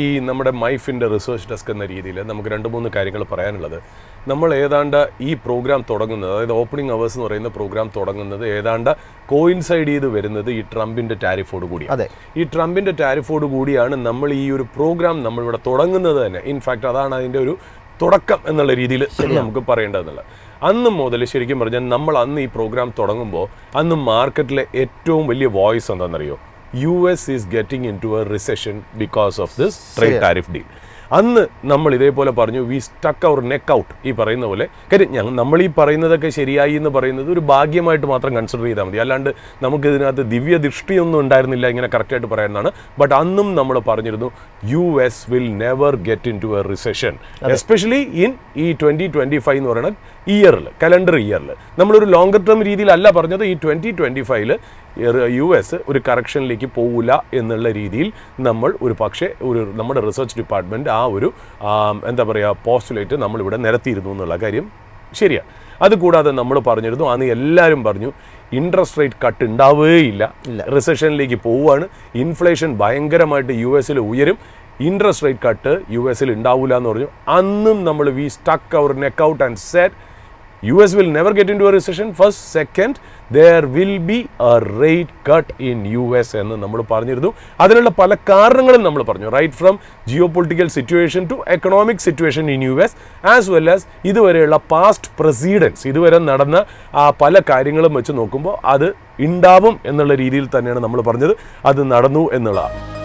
ഈ നമ്മുടെ മൈഫിന്റെ research desk എന്ന രീതിയിൽ നമുക്ക് രണ്ട് മൂന്ന് കാര്യങ്ങൾ പറയാനുള്ളത്. നമ്മൾ ഏതാണ്ട് ഈ പ്രോഗ്രാം തുടങ്ങുന്നത് അതായത് ഓപ്പണിംഗ് അവേഴ്സ് എന്ന് പറയുന്ന പ്രോഗ്രാം തുടങ്ങുന്നത് ഏതാണ്ട് കോയിൻസൈഡ് ചെയ്ത് വരുന്നത് ഈ ട്രംപിന്റെ ടാരിഫോട് കൂടിയാണ്. അതെ. ഈ ട്രംപിന്റെ ടാരിഫോട് കൂടിയാണ് നമ്മൾ ഈ ഒരു പ്രോഗ്രാം നമ്മളിവിടെ തുടങ്ങുന്നത് തന്നെ. ഇൻഫാക്ട് അതാണ് അതിന്റെ ഒരു തുടക്കം എന്നുള്ള രീതിയിൽ നമുക്ക് പറയേണ്ടതെന്നുള്ളത്. അന്ന് മുതൽ ശരിക്കും പറഞ്ഞാൽ നമ്മൾ അന്ന് ഈ പ്രോഗ്രാം തുടങ്ങുമ്പോൾ അന്ന് മാർക്കറ്റിലെ ഏറ്റവും വലിയ വോയിസ് എന്താണെന്നറിയോ? US is getting into a recession because of this trade tariff deal. അന്ന് നമ്മൾ ഇതേപോലെ പറഞ്ഞു we stuck our neck out ഈ പറയുന്ന പോലെ. കാര്യം ഞങ്ങൾ നമ്മൾ ഈ പറയുന്നതൊക്കെ ശരിയായി എന്ന് പറയുന്നത് ഒരു ഭാഗ്യമായിട്ട് മാത്രം കൺസിഡർ ചെയ്താൽ മതി. അല്ലാണ്ട് നമുക്ക് ഇതിനകത്ത് ദിവ്യ ദൃഷ്ടിയൊന്നും ഉണ്ടായിരുന്നില്ല ഇങ്ങനെ കറക്റ്റായിട്ട് പറയുന്നതാണ് ബട്ട് അന്നും നമ്മൾ പറഞ്ഞിരുന്നു U S will never get into a recession especially in ഈ ട്വന്റി ട്വന്റി ഫൈവ് എന്ന് പറയുന്ന ഇയറിൽ കലണ്ടർ ഇയറിൽ നമ്മളൊരു ലോങ്ങർ ടേം രീതിയിലല്ല പറഞ്ഞത് ഈ ട്വന്റി ട്വന്റി ഫൈവിൽ യു എസ് ഒരു കറക്ഷനിലേക്ക് പോകില്ല എന്നുള്ള രീതിയിൽ നമ്മൾ ഒരു പക്ഷേ ഒരു നമ്മുടെ റിസർച്ച് ഡിപ്പാർട്ട്മെന്റ് ആ ഒരു എന്താ പറയുക പോസ്റ്റുലേറ്റ് നമ്മളിവിടെ നിരത്തിയിരുന്നു എന്നുള്ള കാര്യം ശരിയാണ് അതുകൂടാതെ നമ്മൾ പറഞ്ഞിരുന്നു അന്ന് എല്ലാവരും പറഞ്ഞു ഇൻട്രസ്റ്റ് റേറ്റ് കട്ട് ഉണ്ടാവുകയില്ല. റിസഷനിലേക്ക് പോവുകയാണ്. ഇൻഫ്ലേഷൻ ഭയങ്കരമായിട്ട് യു എസിൽ ഉയരും. ഇൻട്രസ്റ്റ് റേറ്റ് കട്ട് യു എസിൽ ഉണ്ടാവില്ല എന്ന് പറഞ്ഞു. അന്നും നമ്മൾ we stuck our neck out and set U S will never get into a recession first second there will be a rate cut in U S എന്ന് നമ്മൾ പറഞ്ഞിരുന്നു. അതിനുള്ള പല കാരണങ്ങളും നമ്മൾ പറഞ്ഞു. Right from geopolitical situation to economic situation in U S as well as ഇതുവരെയുള്ള past precedents ഇതുവരെ നടന്ന ആ പല കാര്യങ്ങളും വെച്ച് നോക്കുമ്പോൾ അത് ഉണ്ടാവും എന്നുള്ള രീതിയിൽ തന്നെയാണ് നമ്മൾ പറഞ്ഞത്. അത് നടന്നു എന്നുള്ളതാണ്.